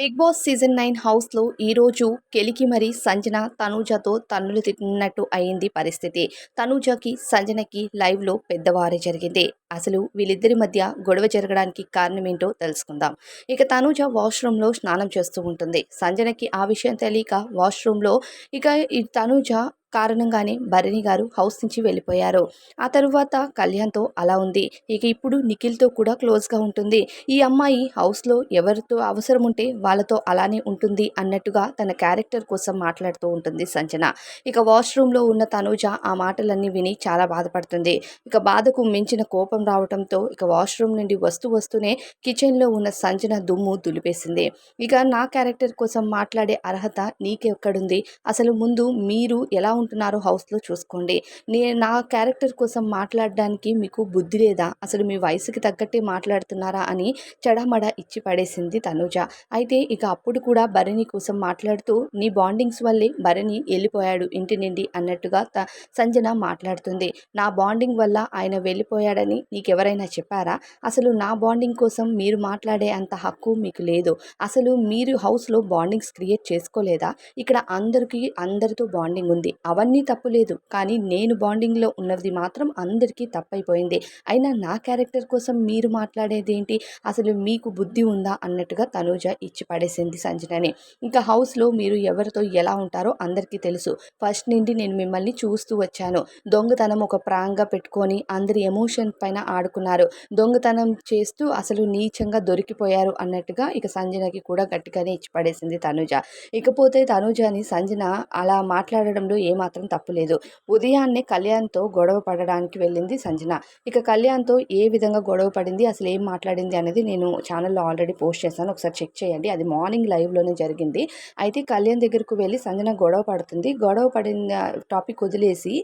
Big boss season nine హౌస్లో ఈరోజు కెలికి మరి సంజన తనూజతో తన్నులు తిన్నట్టు అయింది పరిస్థితి. తనూజకి సంజనకి లైవ్లో పెద్దవారే జరిగింది. అసలు వీళ్ళిద్దరి మధ్య గొడవ జరగడానికి కారణమేంటో తెలుసుకుందాం. ఇక తనూజ వాష్రూమ్లో స్నానం చేస్తూ ఉంటుంది. సంజనకి ఆ విషయం తెలియక వాష్రూమ్లో ఇక ఈ తనూజ కారణంగానే భరణి గారు హౌస్ నుంచి వెళ్ళిపోయారు. ఆ తరువాత కళ్యాణ్తో అలా ఉంది. ఇక ఇప్పుడు నిఖిల్తో కూడా క్లోజ్గా ఉంటుంది. ఈ అమ్మాయి హౌస్లో ఎవరితో అవసరం ఉంటే వాళ్ళతో అలానే ఉంటుంది అన్నట్టుగా తన క్యారెక్టర్ కోసం మాట్లాడుతూ ఉంటుంది సంజన. ఇక వాష్రూమ్లో ఉన్న తనూజ ఆ మాటలన్నీ విని చాలా బాధపడుతుంది. ఇక బాధకు మించిన కోపం రావడంతో ఇక వాష్రూమ్ నుండి వస్తూ వస్తూనే కిచెన్లో ఉన్న సంజన దుమ్ము దులిపేసింది. ఇక నా క్యారెక్టర్ కోసం మాట్లాడే అర్హత నీకెక్కడుంది? అసలు ముందు మీరు ఎలా ఉంటున్నారో హౌస్లో చూసుకోండి. నే నా క్యారెక్టర్ కోసం మాట్లాడడానికి మీకు బుద్ధి లేదా? అసలు మీ వయసుకి తగ్గట్టే మాట్లాడుతున్నారా అని చెడమడ ఇచ్చి పడేసింది తనుజ. అయితే ఇక అప్పుడు కూడా భరణి కోసం మాట్లాడుతూ నీ బాండింగ్స్ వల్లే భరణి వెళ్ళిపోయాడు ఇంటి నుండి అన్నట్టుగా త సంజన మాట్లాడుతుంది. నా బాండింగ్ వల్ల ఆయన వెళ్ళిపోయాడని నీకెవరైనా చెప్పారా? అసలు నా బాండింగ్ కోసం మీరు మాట్లాడే అంత హక్కు మీకు లేదు. అసలు మీరు హౌస్లో బాండింగ్స్ క్రియేట్ చేసుకోలేదా? ఇక్కడ అందరికీ అందరితో బాండింగ్ ఉంది. అవన్నీ తప్పులేదు కానీ నేను బాండింగ్లో ఉన్నది మాత్రం అందరికీ తప్పైపోయింది. అయినా నా క్యారెక్టర్ కోసం మీరు మాట్లాడేది ఏంటి అసలు మీకు బుద్ధి ఉందా? అన్నట్టుగా తనూజ ఇచ్చి పడేసింది సంజనని. ఇంకా హౌస్లో మీరు ఎవరితో ఎలా ఉంటారో అందరికీ తెలుసు. ఫస్ట్ నుండి నేను మిమ్మల్ని చూస్తూ వచ్చాను. దొంగతనం ఒక ప్రాంగా పెట్టుకొని అందరి ఎమోషన్ పైన ఆడుకున్నారు. దొంగతనం చేస్తూ అసలు నీచంగా దొరికిపోయారు అన్నట్టుగా ఇక సంజనకి కూడా గట్టిగానే ఇచ్చి పడేసింది తనూజ. ఇకపోతే తనూజని సంజన అలా మాట్లాడడంలో మాత్రం తప్పులేదు. ఉదయాన్నే కళ్యాణ్తో గొడవ పడడానికి వెళ్ళింది సంజన. ఇక కళ్యాణ్తో ఏ విధంగా గొడవ పడింది అసలు ఏం మాట్లాడింది అనేది నేను ఛానల్లో ఆల్రెడీ పోస్ట్ చేశాను. ఒకసారి చెక్ చేయండి. అది మార్నింగ్ లైవ్లోనే జరిగింది. అయితే కళ్యాణ్ దగ్గరకు వెళ్ళి సంజన గొడవ పడుతుంది. గొడవ పడిన టాపిక్ వదిలేసి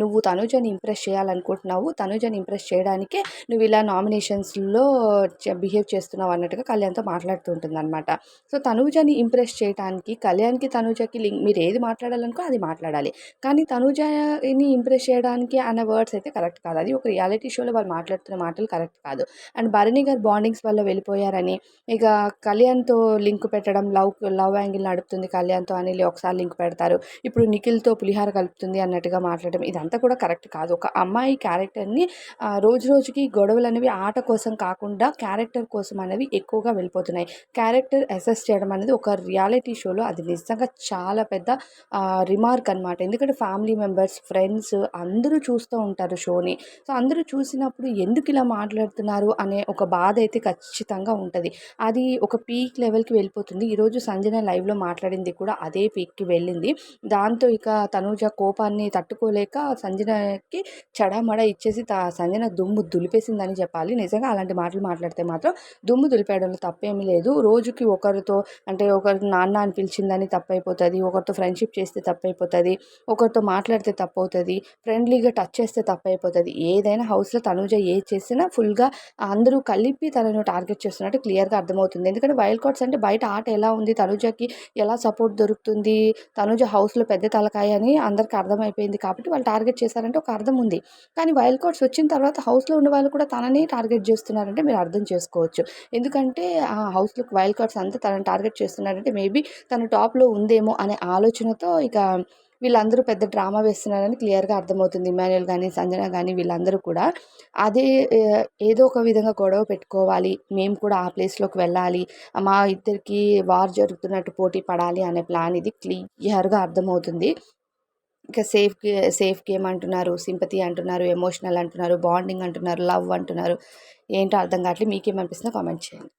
నువ్వు తనుజని ఇంప్రెస్ చేయాలనుకుంటున్నావు. తనుజని ఇంప్రెస్ చేయడానికే నువ్వు ఇలా నామినేషన్స్లో బిహేవ్ చేస్తున్నావు అన్నట్టుగా కళ్యాణ్తో మాట్లాడుతూ ఉంటుంది అనమాట సో తనుజని ఇంప్రెస్ చేయడానికి కళ్యాణ్కి తనుజకి లింక్ మీరు ఏది మాట్లాడాలనుకో అది మాట్లాడాలి. కానీ తనుజని ఇంప్రెస్ చేయడానికి అన్న వర్డ్స్ అయితే కరెక్ట్ కాదు. అది ఒక రియాలిటీ షోలో వాళ్ళు మాట్లాడుతున్న మాటలు కరెక్ట్ కాదు. అండ్ భరణి గారు బాండింగ్స్ వల్ల వెళ్ళిపోయారని ఇక కళ్యాణ్తో లింక్ పెట్టడం లవ్ లవ్ యాంగిల్ నడుపుతుంది కళ్యాణ్తో అని ఒకసారి లింక్ పెడతారు. ఇప్పుడు నిఖిల్తో పులిహార కలుపుతుంది అన్నట్టుగా మాట్లాడడం ఇదంతా కూడా కరెక్ట్ కాదు. ఒక అమ్మాయి క్యారెక్టర్ని రోజు రోజుకి గొడవలు అనేవి ఆట కోసం కాకుండా క్యారెక్టర్ కోసం అనేవి ఎక్కువగా వెళ్ళిపోతున్నాయి. క్యారెక్టర్ అసెస్ చేయడం అనేది ఒక రియాలిటీ షోలో అది నిజంగా చాలా పెద్ద రిమార్క్ అనమాట ఎందుకంటే ఫ్యామిలీ మెంబర్స్ ఫ్రెండ్స్ అందరూ చూస్తూ ఉంటారు షోని. సో అందరూ చూసినప్పుడు ఎందుకు ఇలా మాట్లాడుతున్నారు అనే ఒక బాధ అయితే ఖచ్చితంగా ఉంటుంది. అది ఒక పీక్ లెవెల్కి వెళ్ళిపోతుంది. ఈరోజు సంజన లైవ్లో మాట్లాడింది కూడా అదే పీక్కి వెళ్ళింది. దాంతో ఇక తనూజ కోపాన్ని తట్టుకోలేక సంజనకి చడామడ ఇచ్చేసి తా సంజన దుమ్ము దులిపేసిందని చెప్పాలి. నిజంగా అలాంటి మాటలు మాట్లాడితే మాత్రం దుమ్ము దులిపేయడంలో తప్పేమీ లేదు. రోజుకి ఒకరితో అంటే ఒకరు నాన్న అని పిలిచిందని తప్పైపోతుంది. ఒకరితో ఫ్రెండ్షిప్ చేస్తే తప్పైపోతుంది. ఒకరితో మాట్లాడితే తప్పు అవుతుంది ఫ్రెండ్లీగా టచ్ చేస్తే తప్పు అయిపోతుంది ఏదైనా హౌస్లో తనుజ ఏది చేసినా ఫుల్గా అందరూ కలిపి తనను టార్గెట్ చేస్తున్నట్టు క్లియర్గా అర్థమవుతుంది. ఎందుకంటే వైల్డ్ కార్డ్స్ అంటే బయట ఆట ఎలా ఉంది తనుజకి ఎలా సపోర్ట్ దొరుకుతుంది తనుజ హౌస్లో పెద్ద తలకాయ అని అందరికీ అర్థమైపోయింది కాబట్టి వాళ్ళు టార్గెట్ చేశారంటే ఒక అర్థం ఉంది. కానీ వైల్డ్ కార్డ్స్ వచ్చిన తర్వాత హౌస్లో ఉన్న వాళ్ళు కూడా తననే టార్గెట్ చేస్తున్నారంటే మీరు అర్థం చేసుకోవచ్చు. ఎందుకంటే ఆ హౌస్లో వైల్డ్ కార్డ్స్ అంతా తనని టార్గెట్ చేస్తున్నారంటే మేబీ తను టాప్లో ఉందేమో అనే ఆలోచనతో ఇక వీళ్ళందరూ పెద్ద డ్రామా వేస్తున్నారని క్లియర్గా అర్థమవుతుంది. ఇమాన్యుల్ కానీ సంజన కానీ వీళ్ళందరూ కూడా అదే ఏదో ఒక విధంగా గొడవ పెట్టుకోవాలి. మేము కూడా ఆ ప్లేస్లోకి వెళ్ళాలి. మా ఇద్దరికి వార్ జరుగుతున్నట్టు పోటీ పడాలి అనే ప్లాన్ ఇది క్లియర్గా అర్థమవుతుంది. ఇంకా సేఫ్ గే- సేఫ్ గేమ్ అంటున్నారు సింపతి అంటున్నారు ఎమోషనల్ అంటున్నారు బాండింగ్ అంటున్నారు లవ్ అంటున్నారు. ఏంటో అర్థం కావట్లేదు. మీకేమనిపిస్తుందో కామెంట్ చేయండి.